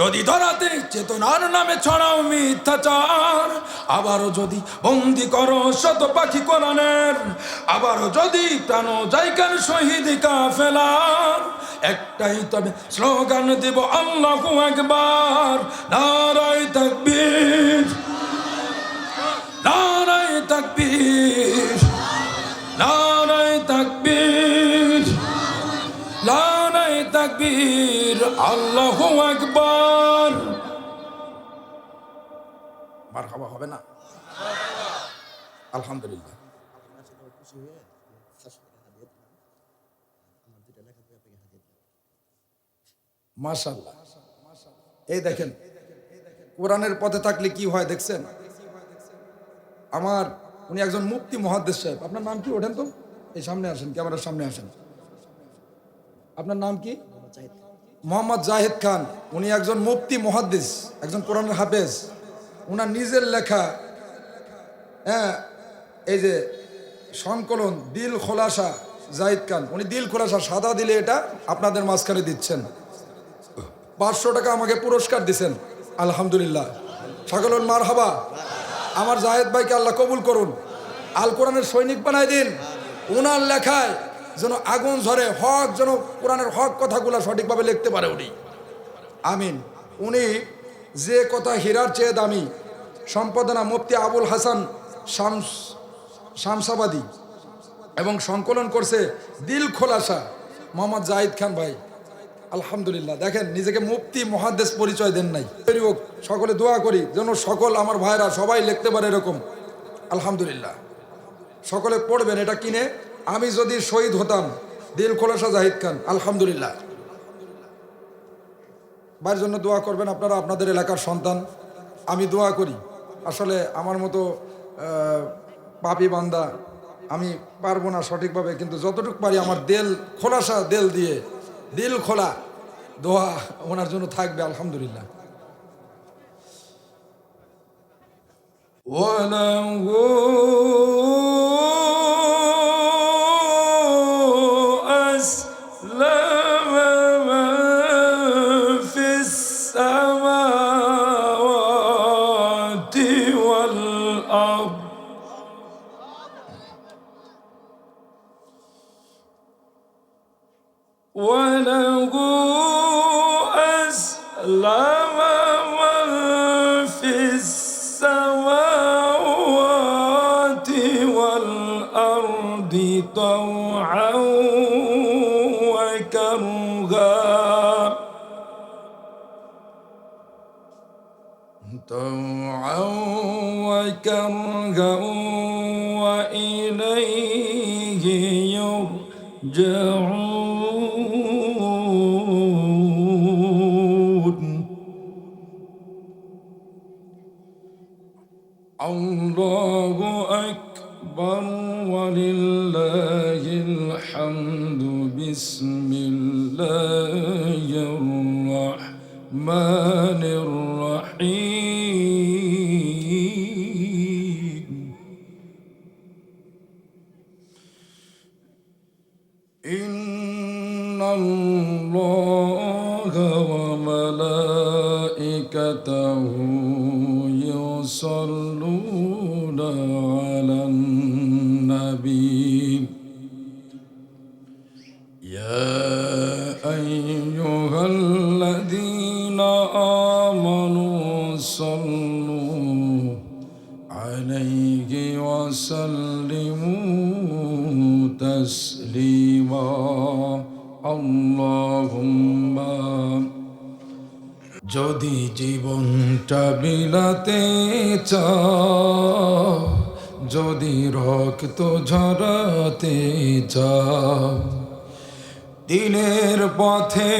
যদি ধরাতে চেতনার নামে ছড়াও মিথ্যাচার, আবারও যদি বন্দি করো শত পাখি কোরআনের, আবারও যদি প্রাণ জায়গার শহীদ কাফেলার, একটাই তবে স্লোগান দেব আল্লাহ একবার নারায় তাকবীর নারায় তাকবীর, নারায় তাকবীর আল্লাহু আকবার হবে না আলহামদুলিল্লাহ মাশাল্লাহ এই দেখেন, কোরআনের পথে থাকলে কি হয় দেখছেন? আমার, উনি একজন মুক্তি মহাদ্দেশ সাহেব। আপনার নাম কি ওঠেন তো? এই সামনে আসেন, ক্যামেরার সামনে আসেন। আপনার নাম কি? মোহাম্মদ জাহিদ খান, উনি একজন মুফতি, মহাদ্দিস, একজন কোরআনের হাফেজ। ওনার নিজের লেখা হ্যাঁ এই যে সংকলন, দিল খোলাসা, জাহিদ খান, উনি দিল খোলাসা সাদা দিলে এটা আপনাদের মাঝখানে দিচ্ছেন। পাঁচশো টাকা আমাকে পুরস্কার দিচ্ছেন আলহামদুলিল্লাহ। সকলন মার হাবা আমার জাহেদ ভাইকে আল্লাহ কবুল করুন। আল কোরআনের সৈনিক বানাই দিন। ওনার লেখায় যেন আগুন ঝরে, হক যেন কোরআনের হক কথাগুলো সঠিকভাবে লিখতে পারে উনি। আমিন। উনি যে কথা হীরার চেয়ে দামি, সম্পাদনা মুফতি আবুল হাসান শামস, শামসাবাদী এবং সংকলন করছে দিল খোলাসা, মোহাম্মদ জাহিদ খান ভাই। আলহামদুলিল্লাহ। দেখেন, নিজেকে মুক্তি মহাদেশ পরিচয় দেন নাই। হোক সকলে দোয়া করি যেন সকল আমার ভাইরা সবাই লিখতে পারে এরকম। আলহামদুলিল্লাহ। সকলে পড়বেন, এটা কিনে আমি যদি শহীদ হতাম দিল খোলাসা জাহিদ খান আলহামদুলিল্লাহ ভাইয়ের জন্য দোয়া করবেন আপনারা আপনাদের এলাকার সন্তান আমি দোয়া করি আসলে আমার মতো আহ, পাপী বান্দা আমি পারবো না সঠিকভাবে কিন্তু যতটুকু পারি আমার দেল খোলাসা দেল দিয়ে দিল খোলা দোয়া ওনার জন্য থাকবে আলহামদুলিল্লাহ وله وكرها طوعا وكرها وإليه يرجعون الله أكبر ولله الحمد بسم الله الرحمن الرحيم. إن الله وملائكته يصلون যদি জীবনটা বিলাতে চাও যদি রক্ত ঝরাতে চাও দিনের পথে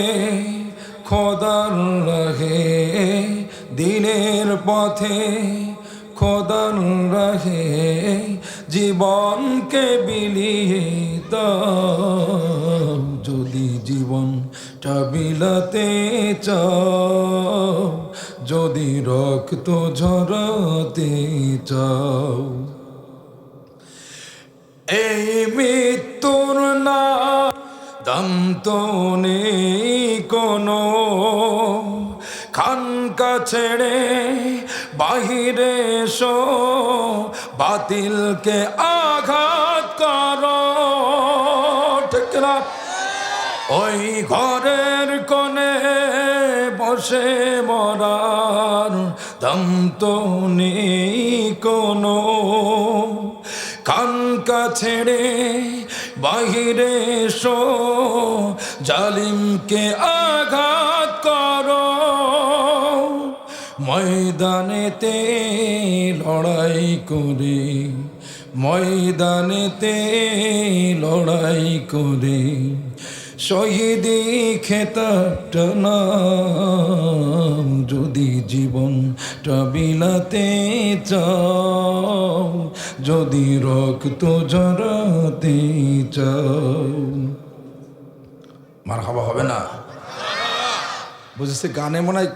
খোদার রাহে দিনের পথে খোদার রাহে জীবনকে বিলিয়ে যদি জীবনটা বিলাতে চাও, যদি রক্ত ঝরাতে চাও, এই মৃত্যুর না দাম তো নেই কোনো। খানকা ছেড়ে বাহিরে এসো, বাতিলকে আঘাত করো। ঠিক না ওই ঘরের কোণে বসে মরার দম তো নেই কোনো। কানকা ছেড়ে বাহিরে এসো, জালিমকে আঘাত ময়দানেতে লড়াই করে, ময়দানেতে লড়াই করে, শহীদি খেতাবটা নাম যদি জীবনটা বিলাতে চাও, যদি রক্ত জড়াতে চাও। মার হবে না। বুঝেছি, গানে মনে হয়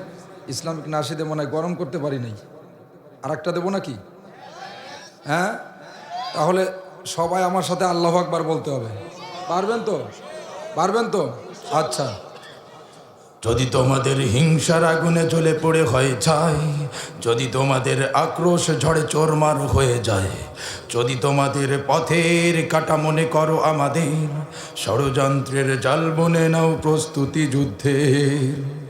ইসলামিক নাসিদে মনে হয় গরম করতে পারি নাই। আর একটা দেবো নাকি? হ্যাঁ? তাহলে সবাই আমার সাথে আল্লাহ আকবার বলতে হবে। পারবেন তো? পারবেন তো? আচ্ছা। যদি তোমাদের হিংসার আগুনে জ্বলে পড়ে হয় ছাই, যদি তোমাদের আক্রোশ ঝড়ে চোরমার হয়ে যায়, যদি তোমাদের পথের কাটা মনে করো আমাদের, ষড়যন্ত্রের জাল বনে নাও প্রস্তুতি যুদ্ধের।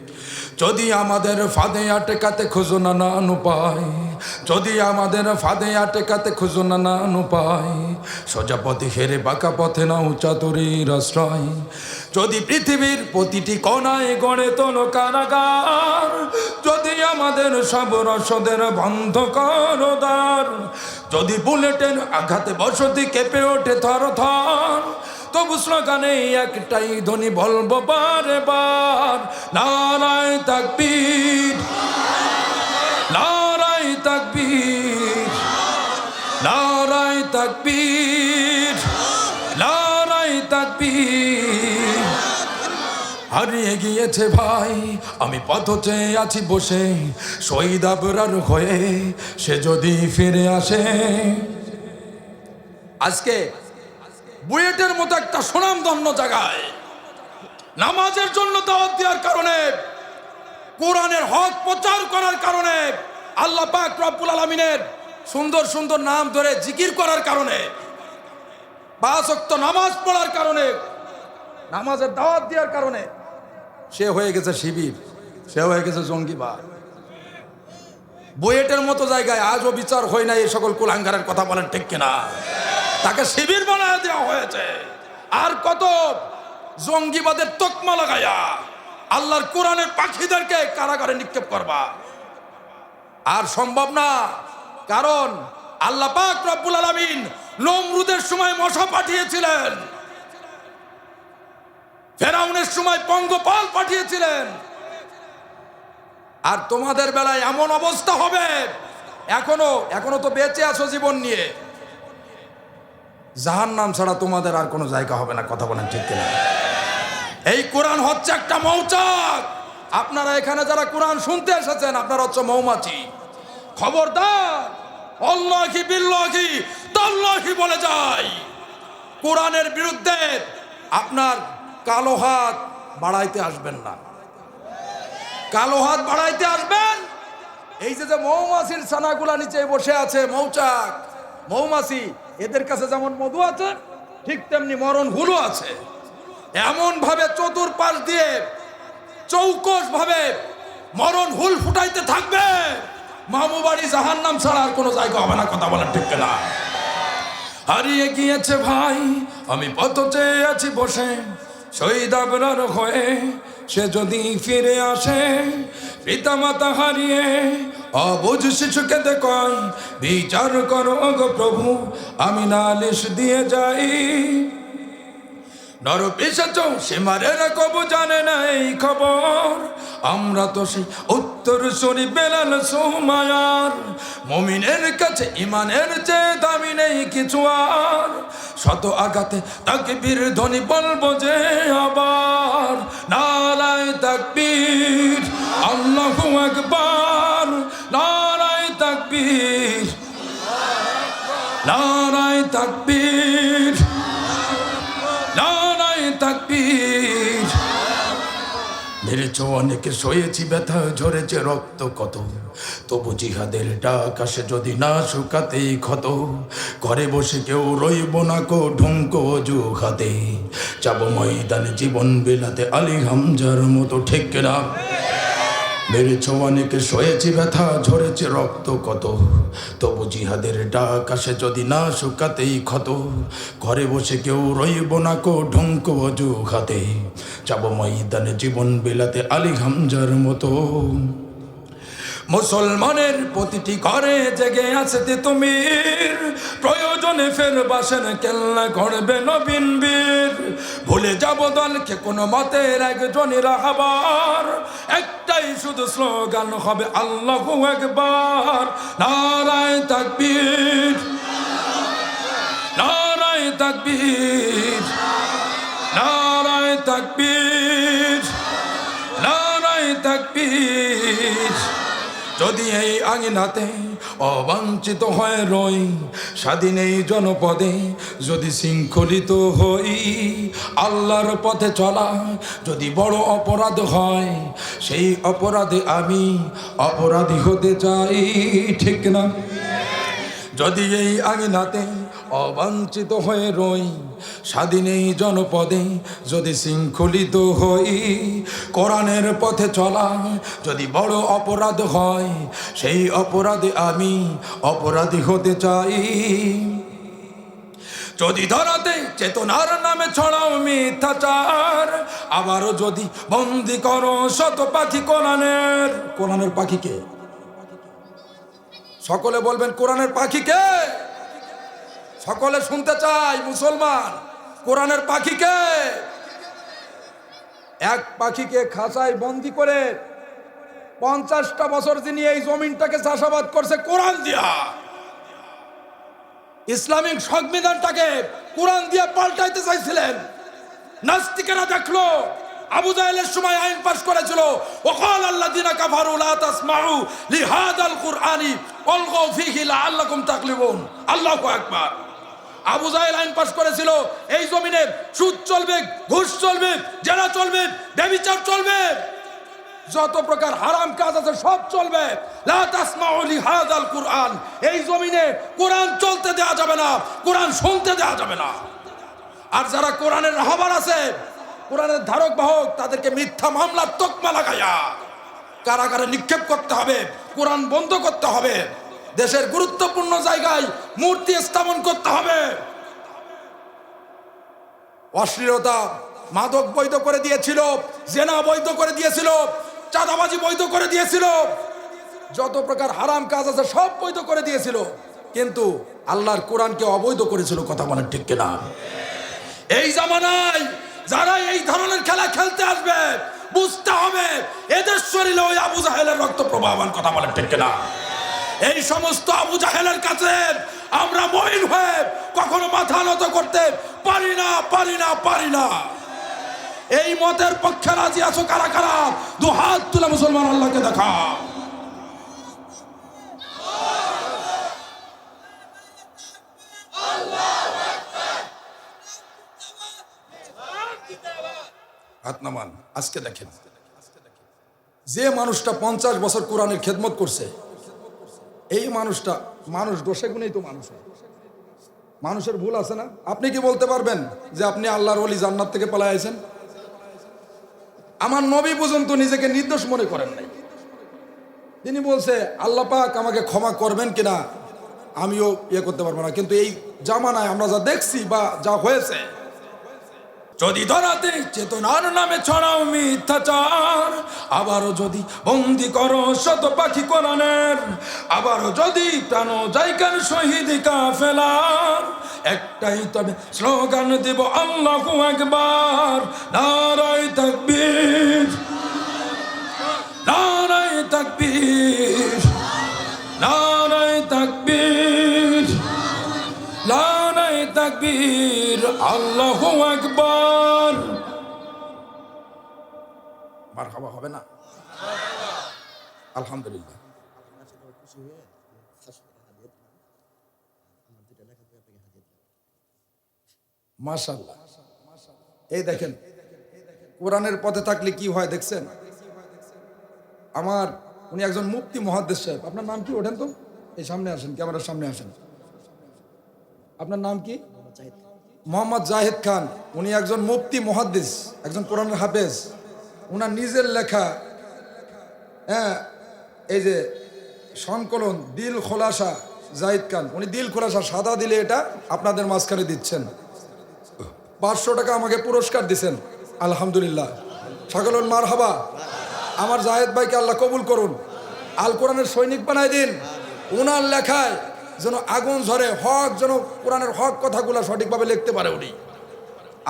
যদি আমাদের ফাঁদে আটেকাতে খুঁজো না নান উপায় যদি আমাদের ফাঁদে আটেকাতে খুঁজো না নান উপায় সোজা পথে হেরে বাঁকা পথে নাও চাতুরীর আশ্রয়। যদি পৃথিবীর প্রতিটি কণায় গড়ে তোলো কারাগার, যদি আমাদের সব রসদের বন্ধ করো দ্বার, যদি বুলেটের আঘাতে বসতি কেঁপে ওঠে থর থর তবু স্লোগানে একটাই ধ্বনি, বলব বারে বার নারায় তাকবীর নারায় তাকবীর নারায় তাকবীর নারায় তাকবীর। হারিয়ে গিয়েছে ভাই, আমি পথ চেয়ে আছি বসে, শহীদ আবরার হয়ে সে যদি ফিরে আসে। আজকে বুয়েটের মতো একটা সুনামধন্য জায়গায়। নামাজের জন্য দাওয়াত দেওয়ার কারণে, কোরআনের হক প্রচার করার কারণে, আল্লাহ পাক রব্বুল আলমিনের সুন্দর সুন্দর নাম ধরে জিকির করার কারণে বাসক্ত নামাজ পড়ার কারণে, নামাজের দাওয়াত দেওয়ার কারণে সে হয়ে গেছে শিবির, সে হয়ে গেছে জঙ্গিবাদ। বুয়েটের মতো জায়গায় আজও বিচার হয় না এই সকল কুলাঙ্গারের কথা বলেন ঠিক কিনা? তাকে শিবির বানায় দেওয়া হয়েছে। আর কত জঙ্গিবাদের তকমা লাগায়া আল্লাহর কোরআনের পাখিদেরকে কারাগারে নিক্ষেপ করবা। আর সম্ভব না, কারণ আল্লাহ পাক রব্বুল আলামিন নমরুদের সময় মশা পাঠিয়েছিলেন। ফেরাউনের সময় পঙ্গপাল পাঠিয়েছিলেন। আর তোমাদের বেলায় এমন অবস্থা হবে, এখনও এখনও তো বেঁচে আছো জীবন নিয়ে। জাহান নাম ছাড়া তোমাদের আর কোনো জায়গা হবে না, কথা বলেন ঠিক কিনা? এই কোরআন হচ্ছে একটা মৌচাক। আপনারা এখানে যারা কোরআন শুনতে এসেছেন, আপনারা হচ্ছে মৌমাছি। খবরদার, অল্লাহি বিল্লাহি তাল্লাহি বলে যায় কোরআনের বিরুদ্ধে আপনার কালো হাত বাড়াইতে আসবেন না। কালো হাত বাড়াইতে আসবেন। এই যে যে মৌমাছির ছানাগুলা নিচে বসে আছে, মৌচাক মৌমাছি, এদের কাছে যেমন মধু আছে, ঠিক তেমনি মরণ হুলু আছে। এমন ভাবে চতুর্পাশ দিয়ে চৌকস ভাবে মরণ হুল ফুটাইতে থাকবে, মামু বাড়ি জাহান নাম ছাড়া আর কোনো জায়গা হবে না, কথা বলার ঠিক না হারিয়ে গিয়েছে ভাই, আমি পথ চেয়ে আছি বসে, শহীদ আবরার হয়ে সে যদি ফিরে আসে পিতা মাতা হারিয়ে অবুঝ শিশুকে দেখয় বিচার করো গো প্রভু, আমি নালিশ দিয়ে যাই। নর পিসাচ সীমারের কবু জানে না এই খবর। আমরা তো সেই উত্তর সরি বেলাল সোমায়ার। মমিনের কাছে ইমানের যে দামি নেই কিছু আর। শত আঘাতে তাকে বীর ধ্বনি বলব যে আবার। নারায় তাকবীর, আল্লাহু আকবার। তাকবীর। নারায় তাকবীর। মেরেছ অনেকে, সয়েছি ব্যথা, ঝরেছে রক্ত কত। তবু জিহাদের ডাক আসে যদি না শুকাতেই ক্ষত। ঘরে বসে কেউ রইব না কো ঢুঙ্ক অজু হাতে যাব ময়দানে জীবন বিলাতে আলী হামজার মতো ঠিক না মেরেছ অনেকে সয়েছে ব্যথা, ঝরেছে রক্ত কত? তবু জিহাদের ডাক আসে যদি না শুকাতেই ক্ষত। ঘরে বসে কেউ রইব না কো ঢঙ্ক অজু খাতে যাব ময়দানে জীবন বিলাতে আলী হামজার মতো। মুসলমানের প্রতিটি ঘরে জেগে আছে তিতুমির প্রয়োজনে ফের বাসেন কেল্লা করবে নবীন বীর। ভুলে যাব দলকে কোনো মতের একজনের আহ্বার একটাই শুধু স্লোগান হবে আল্লাহ একবার নারায় তাকবীর। নারায় তাকবীর। নারায় তাকবীর। নারায় তাকবীর। যদি এই আঙিনাতে অবাঞ্ছিত হয় রই, স্বাধীন এই জনপদে যদি শৃঙ্খলিত হই, আল্লাহর পথে চলা যদি বড় অপরাধ হয়, সেই অপরাধে আমি অপরাধী হতে চাই, ঠিক না? যদি এই আঙিনাতে অবাঞ্ছিত হয়ে রই স্বাধীন এই জনপদে যদি শৃঙ্খলিত হই, কোরআনের পথে চলা যদি বড় অপরাধ হয়, সেই অপরাধে আমি অপরাধী হতে চাই। যদি ধরাতে চেতনার নামে ছড়াও মিথ্যাচার, আবারও যদি বন্দি করো শত পাখি কোরআনের কোরআনের পাখিকে সকলে বলবেন, কোরআনের পাখিকে সকলে শুনতে চাই, মুসলমান। কোরআনের পাখিকে। এক পাখিকে খাঁচায় বন্দি করে পঞ্চাশটা বছর যিনি এই জমিনটাকে চাষাবাদ করছে, কোরআন দিয়া। ইসলামিক সংবিধানটাকে কোরআন দিয়ে পাল্টাইতে চাইছিলেন। নাস্তিকেরা দেখল, আবু জাহেলের সময় আইন পাশ করেছিল। ওকাল আল্লাযিনা কাফারু লা তাসমাউ লিহাদাল কুরআনি, ওয়ালগাউ ফীহি লাআল্লাকুম তাকলিবুন। আল্লাহু আকবার। আবু জাহেল আইন পাশ করেছিল। এই জমিনে সুদ চলবে, ঘুষ চলবে, জেনা চলবে ব্যভিচার চলবে। যত প্রকার হারাম কাজ আছে সব চলবে। লা তাসমাউ লিহাদাল কুরআন। এই জমিনে কোরআন চলতে দেওয়া যাবে না, কোরআন শুনতে দেওয়া যাবে না। আর যারা কোরআনের রাহবার আছে, কোরআনের ধারক বাহক, তাদেরকে মিথ্যা মামলার তকমা লাগাইয়া কারাগারে নিক্ষেপ করতে হবে, কোরআন বন্ধ করতে হবে। দেশের গুরুত্বপূর্ণ জায়গায় মূর্তি স্থাপন করতে হবে। অশ্লীলতা মাদক বৈধ করে দিয়েছিল, জেনা বৈধ করে দিয়েছিল, চাঁদাবাজি বৈধ করে দিয়েছিল। যত প্রকার হারাম কাজ আছে সব বৈধ করে দিয়েছিল। কিন্তু আল্লাহর কোরআনকে অবৈধ করেছিল কথা বলেন ঠিক কিনা? এই জামানায় যারা এই ধরনের খেলা খেলতে আসবে, বুঝতে হবে এদের শরীরে ওই আবু জাহেলের রক্ত প্রবাহমান কথা বলেন ঠিক কিনা? এই সমস্ত আবু জাহেলের কাছে আমরা মহিন হয়ে কখনো মাথা নত করতে পারি না পারি না পারি না। এই মতের পক্ষে রাজি আছো কারা কারা? দু হাত তুলে মুসলমান আল্লাহকে দেখা হাত নামান, আজকে দেখেন। যে মানুষটা পঞ্চাশ বছর কোরআনের খেদমত করছে এই মানুষটা, মানুষ দোষে গুণেই তো মানুষ। মানুষের ভুল আছে না? আপনি কি বলতে পারবেন যে আপনি আল্লাহর অলি জান্নাত থেকে পালায় আছেন আমার নবী পর্যন্ত নিজেকে নির্দোষ মনে করেন নাই। তিনি বলছে, আল্লাহ পাক আমাকে ক্ষমা করবেন কিনা? আমিও ইয়ে করতে পারব না। কিন্তু এই জামানায় আমরা যা দেখছি বা যা হয়েছে যদি ধরাতে চেতনার নামে ছড়াও মিথ্যাচার, আবারও যদি বন্দি করো শত পাখি কোরআনের, আবারও যদি প্রাণ জায়গার শহীদ কাফেলার, একটাই তবে স্লোগান দেব আল্লাহ একবার নারায় তাকবীর নারায় তাকবীর, নারায় আল্লাহু আকবার। মারহাবা হবে না। আলহামদুলিল্লাহ। এই দেখেন, কোরআনের পথে থাকলে কি হয় দেখছেন? আমার, উনি একজন মুক্তি মহাদেশ সাহেব। আপনার নাম কি? ওঠেন তো। এই সামনে আসেন, ক্যামেরার সামনে আসেন। আপনার নাম কি? মোহাম্মদ জাহিদ খান, উনি একজন মুফতি, মহাদ্দিস, একজন কোরআনের হাফেজ। ওনার নিজের লেখা হ্যাঁ এই যে সংকলন, দিল খোলাসা, জাহিদ খান, উনি দিল খোলাসা, সাদা দিলে এটা আপনাদের মাঝখানে দিচ্ছেন। পাঁচশো টাকা আমাকে পুরস্কার দিছেন, আলহামদুলিল্লাহ। সকলন মার হাবা আমার জাহেদ ভাইকে আল্লাহ কবুল করুন। আল কোরআনের সৈনিক বানাই দিন। ওনার লেখায় যেন আগুন ঝরে, হক যেন কোরআনের হক কথাগুলো সঠিকভাবে লিখতে পারে উনি।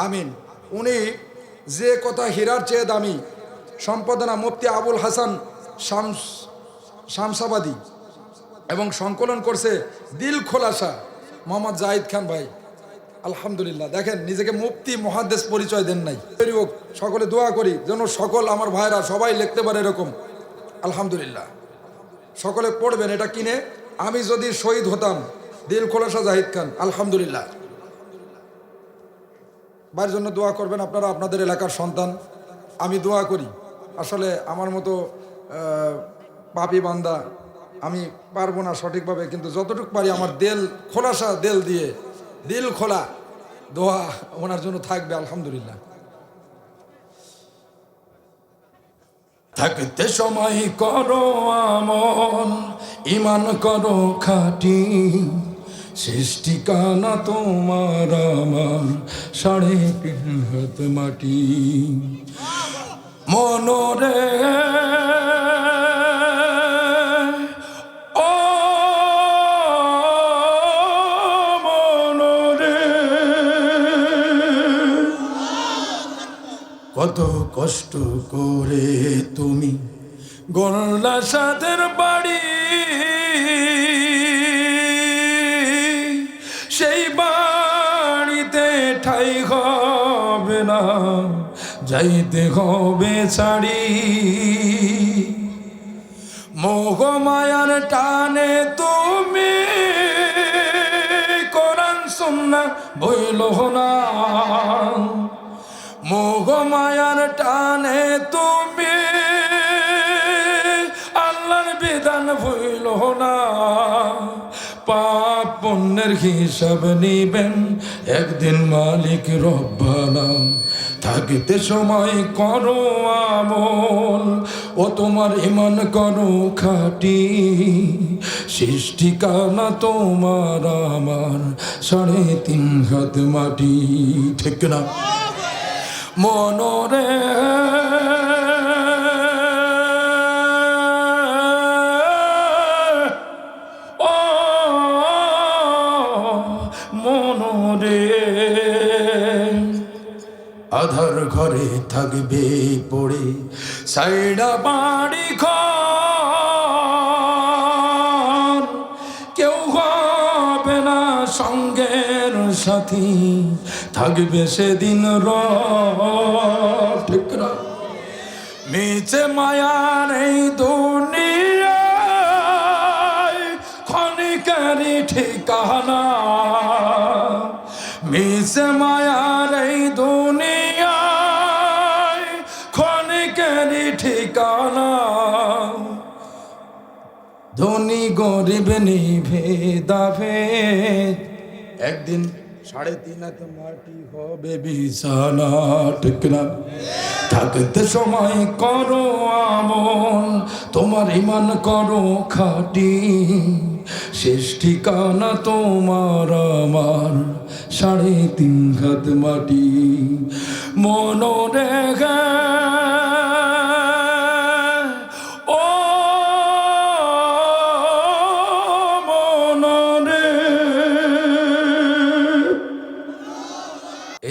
আমিন। উনি যে কথা হীরার চেয়ে দামি, সম্পাদনা মুফতি আবুল হাসান শামস, শামসাবাদী এবং সংকলন করছে দিল খোলাসা, মোহাম্মদ জাহিদ খান ভাই। আলহামদুলিল্লাহ। দেখেন, নিজেকে মুফতি মহাদেশ পরিচয় দেন নাই। সকলে দোয়া করি যেন সকল আমার ভাইরা সবাই লিখতে পারে এরকম। আলহামদুলিল্লাহ। সকলে পড়বেন, এটা কিনে আমি যদি শহীদ হতাম, দিল খোলাসা জাহিদ খান, আলহামদুলিল্লাহ। ভাইয়ের জন্য দোয়া করবেন আপনারা, আপনাদের এলাকার সন্তান। আমি দোয়া করি। আসলে আমার মতো পাপী বান্দা আমি পারব না সঠিকভাবে, কিন্তু যতটুকু পারি আমার দেল খোলাসা দেল দিয়ে, দিল খোলা দোয়া ওনার জন্য থাকবে, আলহামদুলিল্লাহ। থাকতে সময় করো আমল ইমান করো খাটি। সৃষ্টি কানা তোমার আমার সাড়ে তিন হাত মাটি। মনরে কত কষ্ট করে তুমি গড়লা সাদের বাড়ি। সেই বাড়িতে ঠাই হবে না, যাইতে হবে ছাড়ি। মোহ মায়ার টানে তুমি কোরআন সুন্না বইল না। মোহ মায়ার টানে তুমি। আল্লাহর বিধান ভুইল না পাপ পুণ্যের হিসাব নিবেন, একদিন মালিক রব্বানা। থাকিতে সময় করো আমল, ও তোমার ইমান করো খাটি। সৃষ্টিকানা তোমার আমার সাড়ে তিন হাত মাটি। ঠিক না? মনরে। ও মনরে। আধার ঘরে থাকবে পড়ে সাইডা বাড়ি ঘর সঙ্গের সাথী থাকবে সেদিন র ঠিক মিছে মায়ার এই দুনিয়ায় গরিব নিভে একদিন সাড়ে তিন হাত মাটি হবে বিছানা, ঠিক থাকতে সময় করো আমল, তোমার ইমান করো খাটি। শেষ ঠিকানা তোমার আমার, সাড়ে তিন হাত মাটি। মনরে ও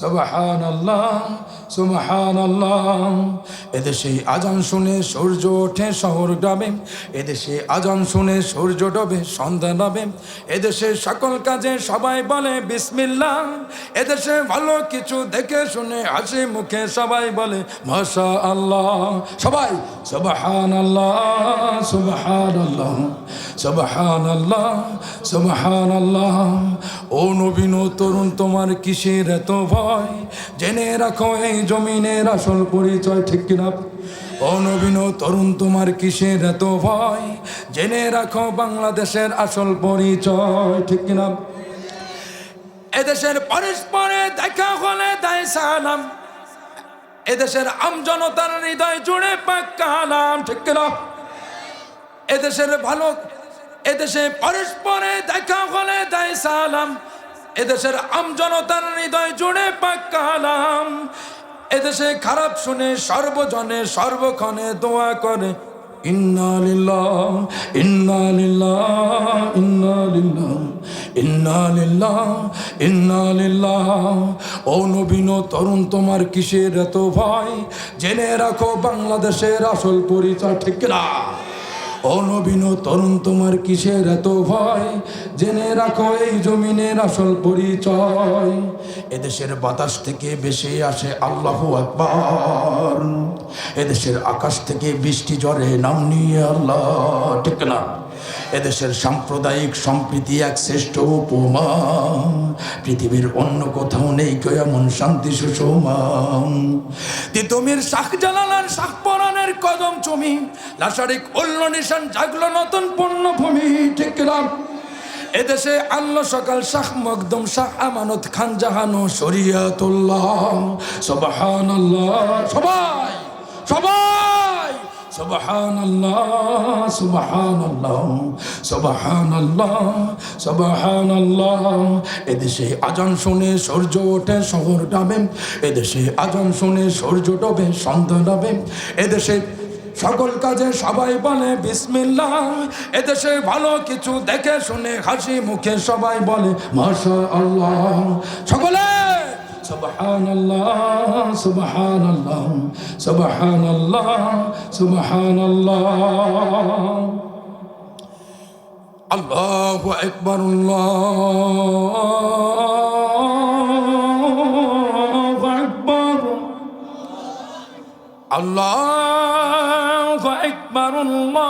সুবহান আল্লাহ সুবহান আল্লাহ এদেশে আজান শুনে সূর্য ওঠে শহর গ্রামে, এদেশে আজান শুনে সূর্য ডোবে সন্ধ্যা নামে। এদেশে সকল কাজে সবাই বলে বিসমিল্লাহ। এদেশে ভালো কিছু দেখে শুনে হাসি মুখে সবাই বলে মাশা আল্লাহ সবাই সুবহান আল্লাহ সুবহান আল্লাহ সুবহান আল্লাহ সুবহান আল্লাহ ও নবীন তরুণ, তোমার কিসের এত ভয়? জেনে রাখো, এই জমিনের আসল পরিচয় ঠিক কিনা? ও নবীন তরুণ, তোমার কিসের এত ভয়? জেনে রাখো, বাংলাদেশের আসল পরিচয় ঠিক কিনা? এদেশের পরস্পরে দেখা হলে দেয় সালাম। এদেশের আমজনতার হৃদয় জুড়ে পাক্কা নাম ঠিক কিনা? এদেশের ভালো, এদেশে পরস্পরে দেখা হলে দেয় সালাম। এদেশের আমজনতার হৃদয় জুড়ে পাক্কা নাম এদেশে খারাপ শুনে সর্বজনে সর্বক্ষণে দোয়া করে, ইন্না লিল্লাহ ইন্না লিল্লাহ ইন্না লিল্লাহ ইন্না লিল্লাহ ইন্না লিল্লাহ। ও নবীন তরুণ, তোমার কিসের এত ভয়? জেনে রাখো, বাংলাদেশের আসল পরিচয় ঠিক না ও নবীন তরুণ, তোমার কিসের এত ভয়? জেনে রাখো, এই জমিনের আসল পরিচয়। এদেশের বাতাস থেকে বেশি আসে আল্লাহ আকবর। এদেশের আকাশ থেকে বৃষ্টি ঝরে, নাম নিয়ে আল্লাহ, ঠিক না? এদেশের সাম্প্রদায়িক সম্প্রীতি এক শ্রেষ্ঠ উপমা। পৃথিবীর অন্য কোথাও নেই কেউ এমন শান্তি সুষমা। তিতুমির শাহ জালালার শাহ পরানের কদম চমি। লাসারিক অন্য নিশান জাগলো নতুন পূর্ণভূমি, ঠিক এদেশে আল্লাহ সকাল শাহ মকদম শাহ আমানত খান জাহানো শরিয়াতুল্লাহ। সবাহান সবাই সবাই! سبحان الله سبحان الله سبحان الله سبحان الله এদেশে আজান শুনে সূর্য ওঠে শহর ডাবে এদেশে আজান শুনে সূর্য ডোবে সন্ধ্যা ডাবে এদেশে সকল কাজে সবাই বলে বিসমিল্লাহ এদেশে ভালো কিছু দেখে শুনে হাসি মুখে সবাই বলে মাশা আল্লাহ সকলে سبحان الله سبحان الله سبحان الله سبحان الله الله أكبر الله أكبر الله أكبر الله